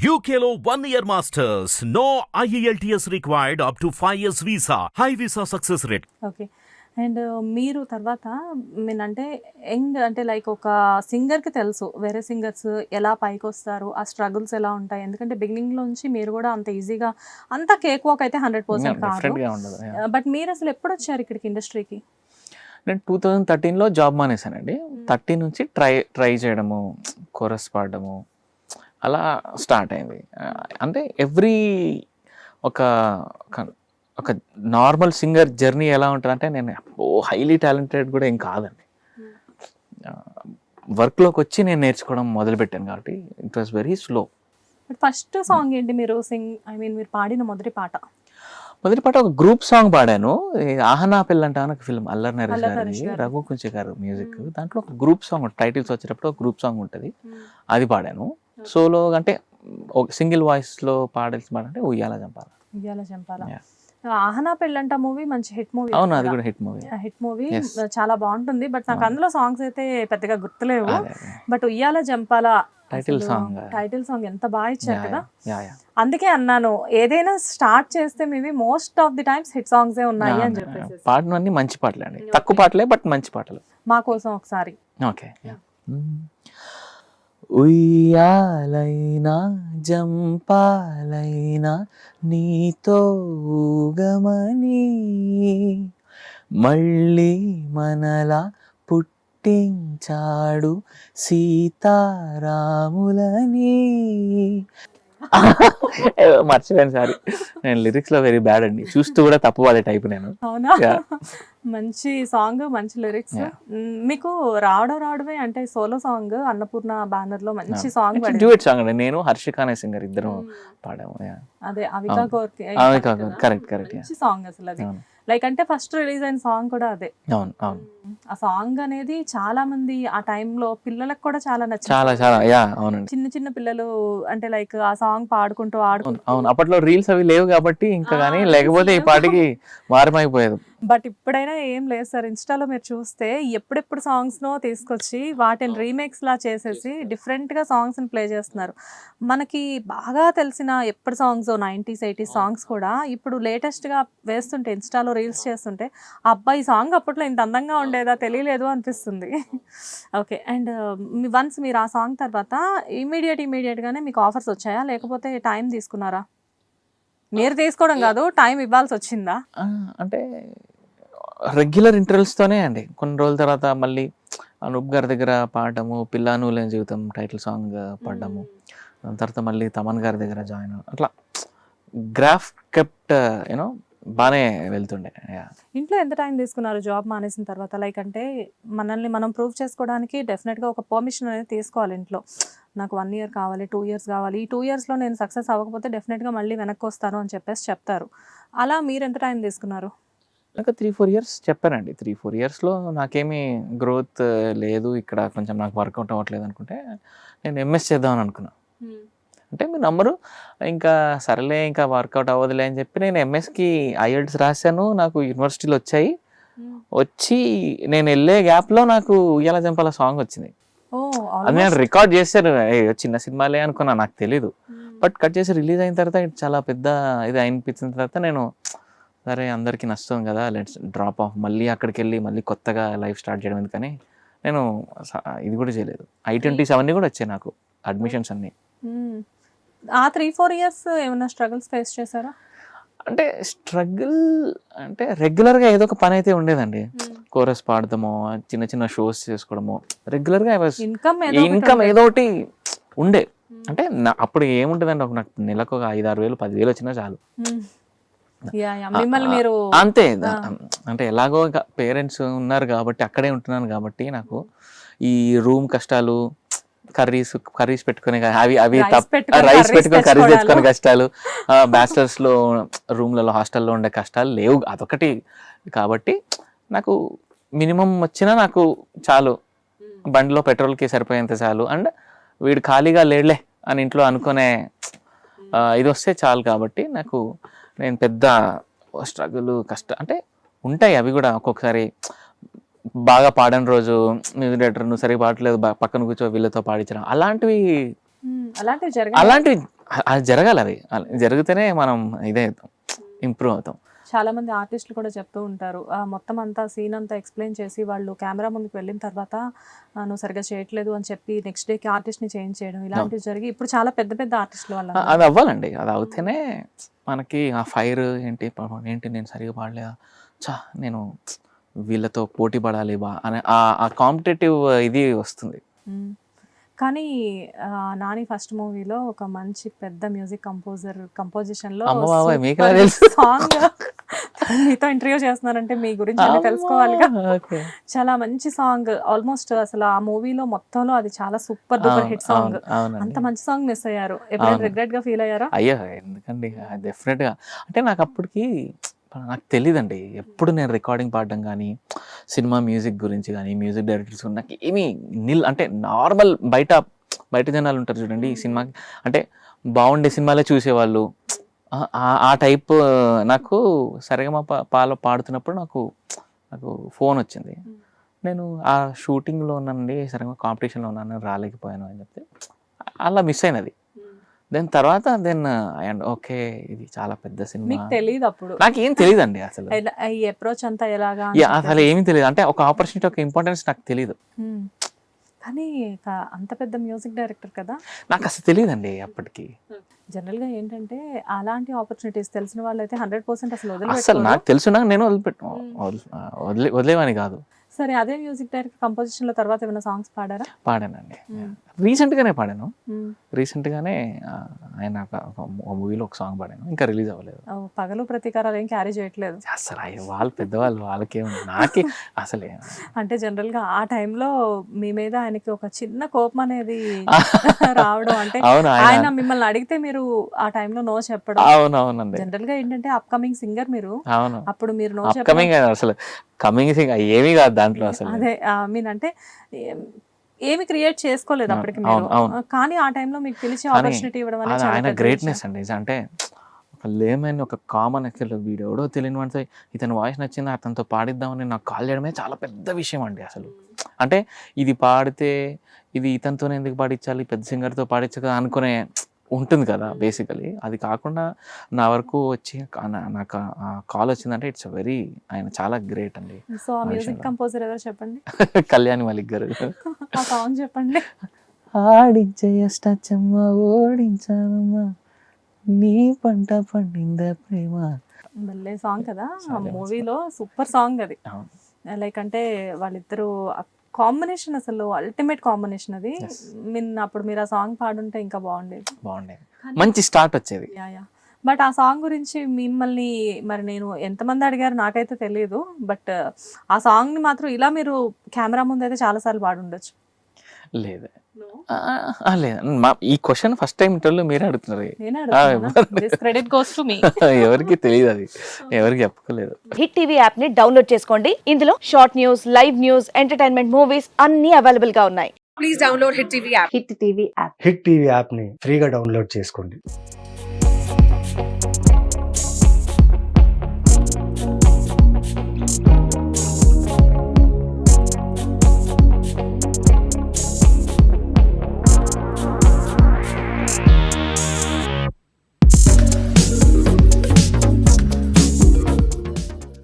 One year masters. No E IELTS required up to 5 years visa. High visa success rate. Okay and మీరు తర్వాత mean అంటే young అంటే like ఒక సింగర్కి తెలుసు వేరే సింగర్స్ ఎలా పైకి వస్తారు ఆ స్ట్రగుల్స్ ఎలా ఉంటాయి ఎందుకంటే బిగినింగ్ నుంచి మీరు కూడా అంత ఈజీగా అంత కేక్ వాక్ అయితే హండ్రెడ్ పర్సెంట్ కాదు. బట్ మీరు అసలు ఎప్పుడు వచ్చారు ఇక్కడికి ఇండస్ట్రీకి నేను టూ థౌజండ్ థర్టీన్లో జాబ్ మానేశానండి థర్టీన్ నుంచి ట్రై ట్రై చేయడము కోరస్ పాడడము అలా స్టార్ట్ అయింది. అంటే ఎవ్రీ ఒక ఒక- నార్మల్ సింగర్ జర్నీ ఎలా ఉంటుందంటే నేను ఓ హైలీ టాలెంటెడ్ కూడా ఏం కాదండి. వర్క్లోకి వచ్చి నేను నేర్చుకోవడం మొదలుపెట్టాను కాబట్టి it was very slow. First song ఏంటి మీరు సింగ్ ఐ మీన్ మీరు పాడిన మొదటి పాట? మొదటి పాట ఒక గ్రూప్ సాంగ్ పాడాను. ఆహనా పిల్లంట అని ఒక ఫిల్మ్ అల్లర్ నరేష్ గారి నరేష్ గారు. రఘు కుంచి గారు మ్యూజిక్. దాంట్లో ఒక గ్రూప్ సాంగ్ టైటిల్స్ వచ్చేటప్పుడు ఒక గ్రూప్ సాంగ్ ఉంటుంది. అది పాడాను. సోలో అంటే సింగిల్ వాయిస్లో పాడాల్సి పాడంటే ఉయ్యాల చంపాల. ఇయ్యాల చంపాల. ఆహనా పెళ్ళంట మూవీ మంచి హిట్ మూవీ అవును అది కూడా హిట్ మూవీ. Hit movie. చాలా బాగుంటుంది బట్ నాకు అందులో సాంగ్స్ అయితే పెద్దగా గుర్తులేవు. But Uyyala Jampala title song title song ఎంత బాగా ఇచ్చారు కదా? అందుకే అన్నాను ఏదైనా స్టార్ట్ చేస్తే maybe most of the times hit songs ఉన్నాయి అని చెప్పేసి. పాడినవన్నీ మంచి పాటలే అండి తక్కువ పాటలే బట్ మంచి పాటలు. మా కోసం ఒకసారి. ఓకే ఉయ్యాలైనా జంపాలైనా నీతో ఊగమని మళ్ళీ మనలా పుట్టించాడు సీతారాములని. మర్చిపోయాను సారీ. నేను లిరిక్స్లో వెరీ బ్యాడ్ అండి. చూస్తూ కూడా తప్పు పాడే టైప్ నేను. మంచి సాంగ్ మంచి లిరిక్స్. మీకు రావడం రావడమే అంటే సోలో సాంగ్ అన్నపూర్ణ బ్యానర్లో మంచి సాంగ్ డ్యూయట్ సాంగ్ అండి. నేను హర్షిక అనే సింగర్ ఇద్దరం పాడాము. అదే Avika Avika Gor, correct, correct, yeah. మంచి సాంగ్ అసలు అది. లైక్ అంటే ఫస్ట్ రిలీజ్ అయిన సాంగ్ కూడా అదే. అవును అవును. ఆ సాంగ్ అనేది చాలా మంది ఆ టైంలో పిల్లలకు కూడా చాలా నచ్చింది. చాలా చాలా యా అవునండి. చిన్న చిన్న పిల్లలు అంటే లైక్ ఆ సాంగ్ పాడుకుంటూ ఆడుకుంటూ అవును. అప్పట్లో రీల్స్ అవి లేవు కాబట్టి ఇంకా కానీ లేకపోతే ఈ. పాటికి మారమైపోయేది. బట్ ఇప్పుడైనా ఏం లేదు సార్. ఇన్స్టాలో మీరు చూస్తే ఎప్పుడెప్పుడు సాంగ్స్ నో తీసుకొచ్చి వాటిని రీమేక్స్ లా చేసేసి డిఫరెంట్గా సాంగ్స్ని ప్లే చేస్తున్నారు. మనకి బాగా తెలిసిన ఎప్పుడు సాంగ్స్ నైంటీస్ ఎయిటీస్ సాంగ్స్ కూడా ఇప్పుడు లేటెస్ట్గా వేస్తుంటే ఇన్స్టాలో రీల్స్ చేస్తుంటే ఆ అబ్బాయి సాంగ్ అప్పట్లో ఇంత అందంగా ఉండేదా తెలియలేదు అనిపిస్తుంది. ఓకే. అండ్ వన్స్ మీరు ఆ సాంగ్ తర్వాత ఇమీడియట్ ఇమీడియట్ గానే మీకు ఆఫర్స్ వచ్చాయా? లేకపోతే టైం తీసుకున్నారా? మీరు తీసుకోవడం కాదు టైం ఇవ్వాల్సి వచ్చిందా? అంటే రెగ్యులర్ తోనే అండి. కొన్ని రోజుల తర్వాత మళ్ళీ అనూప్ గారి దగ్గర పాడటము పిల్లాను లేని జీవితం టైటిల్ సాంగ్ పాడడము దాని తర్వాత మళ్ళీ తమన్ గారి దగ్గర జాయిన్ అట్లా గ్రాఫ్ కెప్ట్ యూనో బాగానే వెళ్తుండే. ఇంట్లో ఎంత టైం తీసుకున్నారు జాబ్ మానేసిన తర్వాత? లైక్ అంటే మనల్ని మనం ప్రూవ్ చేసుకోవడానికి డెఫినెట్గా ఒక పర్మిషన్ అనేది తీసుకోవాలి ఇంట్లో. నాకు వన్ ఇయర్ కావాలి టూ ఇయర్స్ కావాలి ఈ టూ ఇయర్స్లో నేను సక్సెస్ అవ్వకపోతే డెఫినెట్గా మళ్ళీ వెనక్కి వస్తాను అని చెప్పేసి చెప్తారు. అలా మీరు ఎంత టైం తీసుకున్నారు? ఇంకా త్రీ ఫోర్ ఇయర్స్ చెప్పానండి త్రీ ఫోర్ ఇయర్స్లో నాకేమీ గ్రోత్ లేదు ఇక్కడ కొంచెం నాకు వర్కౌట్ అవ్వట్లేదు అనుకుంటే నేను ఎంఎస్ చేద్దామని అనుకున్నా. అంటే మీ నంబరు ఇంకా సరేలే ఇంకా వర్కౌట్ అవ్వదులే అని చెప్పి నేను ఎంఎస్కి ఐఎల్ట్స్ రాశాను నాకు యూనివర్సిటీలు వచ్చాయి. వచ్చి నేను వెళ్ళే గ్యాప్లో నాకు ఉయ్యాల జంపాల సాంగ్ వచ్చింది. అది నేను రికార్డ్ చేశాను. ఏ, చిన్న సినిమాలే అనుకున్నా నాకు తెలీదు. బట్ కట్ చేసి రిలీజ్ అయిన తర్వాత ఇది చాలా పెద్ద ఇది అనిపించిన తర్వాత నేను సరే అందరికీ నష్టం కదా లెట్స్ డ్రాప్ ఆఫ్ మళ్ళీ అక్కడికి వెళ్ళి మళ్ళీ కొత్తగా లైఫ్ స్టార్ట్ చేయడం ఎందుకని నేను ఇది కూడా చేయలేదు. ఐ ట్వంటీస్ అవన్నీ కూడా వచ్చాయి నాకు అడ్మిషన్స్ అన్నీ. ఆ త్రీ ఫోర్ ఇయర్స్ ఏమైనా స్ట్రగుల్స్ ఫేస్ చేశారా? అంటే స్ట్రగుల్ అంటే రెగ్యులర్గా ఏదో ఒక పని అయితే ఉండేదండి. కోరస్ పాడదామో చిన్న చిన్న షోస్ చేసుకోవడము రెగ్యులర్గా ఇన్కమ్ ఇన్కమ్ ఏదో ఒకటి ఉండే. అంటే నా అప్పుడు ఏముంటుందండి ఒక నాకు నెలకు ఒక ఐదు ఆరు వేలు పదివేలు వచ్చినా చాలు. మీరు అంతే. అంటే ఎలాగో పేరెంట్స్ ఉన్నారు కాబట్టి అక్కడే ఉంటున్నాను కాబట్టి నాకు ఈ రూమ్ కష్టాలు కర్రీస్ కర్రీస్ పెట్టుకునే అవి అవి రైస్ పెట్టుకొని కర్రీస్. తెచ్చుకునే కష్టాలు. బ్యాచిలర్స్లో రూమ్లలో హాస్టల్లో ఉండే కష్టాలు లేవు. అదొకటి కాబట్టి నాకు మినిమం వచ్చినా నాకు చాలు. బండిలో పెట్రోల్కి సరిపోయేంత చాలు. అండ్ వీడు ఖాళీగా లేడులే అని ఇంట్లో అనుకునే ఇది వస్తే చాలు కాబట్టి నాకు నేను పెద్ద స్ట్రగుల్ కష్టం అంటే ఉంటాయి అవి కూడా ఒక్కొక్కసారి. బాగా పాడని రోజు మ్యూజిక్ డైరెక్టర్ నువ్వు సరిగా పాడట్లేదు బా- పక్కన కూర్చో వీళ్ళతో పాడించడం. అలాంటివి. అలాంటివి అలాంటివి జరగాలి అలా జరిగితేనే మనం ఇదే అవుతాం ఇంప్రూవ్ అవుతాం. చాలా మంది ఆర్టిస్టులు కూడా చెప్తూ ఉంటారు ఆ మొత్తం అంతా సీన్ అంతా ఎక్స్ప్లెయిన్ చేసి వాళ్ళు కెమెరా ముందుకు వెళ్ళిన తర్వాత "ఆ, నువ్వు సరిగా చేయట్లేదు అని చెప్పి నెక్స్ట్ డేకి ఆర్టిస్ట్ని చేంజ్ చేయడం ఇలాంటివి జరిగి ఇప్పుడు చాలా పెద్ద పెద్ద ఆర్టిస్టులు అ- అది అవ్వాలండి అది అవుతేనే మనకి ఆ ఫైర్ ఏంటి ఏంటి నేను సరిగా పాడలేదా చా నేను వీళ్ళతో పోటీ పడాలి బా అనే ఆ- కాంపిటేటివ్ ఇది వస్తుంది. కానీ నాని ఫస్ట్ మూవీలో ఒక మంచి పెద్ద మ్యూజిక్ కంపోజర్ కంపోజిషన్లో? సాంగ్ మీతో ఇంటర్వ్యూ చేస్తున్నారంటే మీ గురించి అన్ని తెలుసుకోవాలిగా. అమ్మా, okay. చాలా మంచి సాంగ్. ఆల్మోస్ట్ అసలు ఆ మూవీలో మొత్తంలో అది చాలా సూపర్ డూపర్ హిట్ సాంగ్. అంత మంచి సాంగ్ మిస్ అయ్యారు. ఎప్పుడైనా. రిగ్రెట్గా ఫీల్ అయ్యారా? అయ్యో ఎందుకండి? డెఫినెట్గా. అంటే నాకు అప్పటికి నాకు తెలియదండి ఎప్పుడు నేను రికార్డింగ్ పాడడం కానీ సినిమా మ్యూజిక్ గురించి కానీ మ్యూజిక్ డైరెక్టర్స్ నాకు ఏమీ నిల్ అంటే నార్మల్ బయట బయట జనాలు ఉంటారు చూడండి ఈ సినిమా అంటే బాగుండే సినిమాలే చూసేవాళ్ళు. ఆ- టైప్ నాకు సరిగమ పాలో పాడుతున్నప్పుడు నాకు నాకు ఫోన్ వచ్చింది. నేను ఆ షూటింగ్లో ఉన్నానండి సరిగ్గా కాంపిటీషన్లో ఉన్నాను రాలేకపోయాను అని చెప్తే అలా మిస్ అయినది. దెన్ తర్వాత దెన్ అండ్ ఓకే ఇది చాలా పెద్ద సినిమా. మీకు తెలియదు అప్పుడు. నాకు ఏం తెలియదండి అసలు. ఎలా- ఈ అప్రోచ్ అంతా ఎలాగా. అసలు ఏమీ తెలియదు అంటే ఒక ఆపర్చునిటీ ఒక ఇంపార్టెన్స్ నాకు తెలియదు. కానీ అంత పెద్ద మ్యూజిక్ డైరెక్టర్ కదా? నాకు అసలు తెలియదండి అప్పటికి. జనరల్గా ఏంటంటే అలాంటి ఆపర్చునిటీస్ తెలిసిన వాళ్ళైతే హండ్రెడ్ పర్సెంట్ అసలు అసలు నాకు తెలుసున్నా నేను వదిలిపెట్టు వదిలి- వదిలే వదిలేవాని కాదు. సరే అదే మ్యూజిక్ డైరెక్టర్ కంపోజిషన్లో తర్వాత ఏమైనా సాంగ్స్ పాడారా? పాడానండి. మ్మ్. రీసెంట్ గానే పాడాను. మ్మ్. రీసెంట్ గానే ఆ, ఆయన ఒక మూవీలో ఒక సాంగ్ పాడాను. ఇంకా రిలీజ్ అవ్వలేదు. పగలు ప్రతీకారాలు ఏం క్యారీ చేయట్లేదు. అసలు అయ్యో వాళ్ళు పెద్దవాళ్ళు వాళ్ళకే నాకే అసలే. అంటే జనరల్గా ఆ టైంలో మీ మీద ఆయనకి ఒక చిన్న కోపం అనేది రావడం అంటే ఆయన మిమ్మల్ని అడిగితే మీరు ఆ టైంలో నో చెప్పడం. అవును అవునండి జనరల్గా ఏంటంటే అప్కమింగ్ సింగర్ మీరు. అవును. అప్పుడు మీరు నో అప్కమింగ్ అసలు కమింగ్ థింగ్ ఏమీ కాదు దాంట్లో అసలు. అదే మీన్ అంటే ఏమి క్రియేట్ చేసుకోలేదు అప్పటికి మీరు. కానీ ఆ టైంలో మీకు పిలిచి ఆపర్చునిటీ ఇవ్వడం అనేది ఆయన గ్రేట్నెస్. అండి అంటే ఒక లేమన్ ఒక కామన్ అసలు వీడెవడో తెలియని వాడితో ఇతని వాయిస్ నచ్చింది అతనితో పాడిద్దామని నాకు కాల్ చేయడమే చాలా పెద్ద విషయం అండి అసలు అంటే ఇది పాడితే ఇది ఇతనితోనే ఎందుకు పాడించాలి పెద్ద సింగర్తో పాడించగా అనుకునే ఉంటుంది కదా బేసికలీ అది కాకుండా నా వరకు వచ్చి నాకు కాల్ వచ్చిందంటే ఇట్స్ వెరీ ఆయన చాలా గ్రేట్ అండి. సో ఆ ఆ మ్యూజిక్. కంపోజర్ ఎవరో చెప్పండి? కళ్యాణి మలిక్ గారు. ఆ సాంగ్ చెప్పండి. ఆడించే అష్టచమ్మ ఓడించానమ్మా. నీ పంట పండింద ప్రేమ. భలే సాంగ్ కదా. ఆ మూవీలో సూపర్ సాంగ్ అది. అవును. లైక్ అంటే వాళ్ళిద్దరూ కాంబినేషన్ అసలు అల్టిమేట్ కాంబినేషన్ అది. మీన్ అప్పుడు మీరు ఆ సాంగ్ పాడుంటే ఇంకా బాగుండేది. బాగుండేది. మంచి స్టార్ట్ వచ్చేది. బట్ ఆ సాంగ్ గురించి మిమ్మల్ని మరి నేను ఎంతమంది అడిగారు నాకైతే తెలియదు బట్ ఆ సాంగ్ని మాత్రం ఇలా మీరు కెమెరా ముందు అయితే చాలా సార్లు పాడుండొచ్చు. లేదు. ఈ క్వశ్చన్ ఫస్ట్ టైం ఇంటర్వ్యూలో మీరే అడుగుతున్నారు. నేనే ఆ, అడుగుతున్నా క్రెడిట్ గోస్ టు మీ ఎవరికి తెలియదు అది. ఎవరికి చెప్పుకోలేదు. హిట్ టీవీ యాప్ని డౌన్లోడ్ చేసుకోండి. ఇందులో short news live news entertainment movies అన్ని అవైలబుల్గా ఉన్నాయి. హిట్ టీవీ యాప్ని ఫ్రీగా డౌన్లోడ్ చేసుకోండి.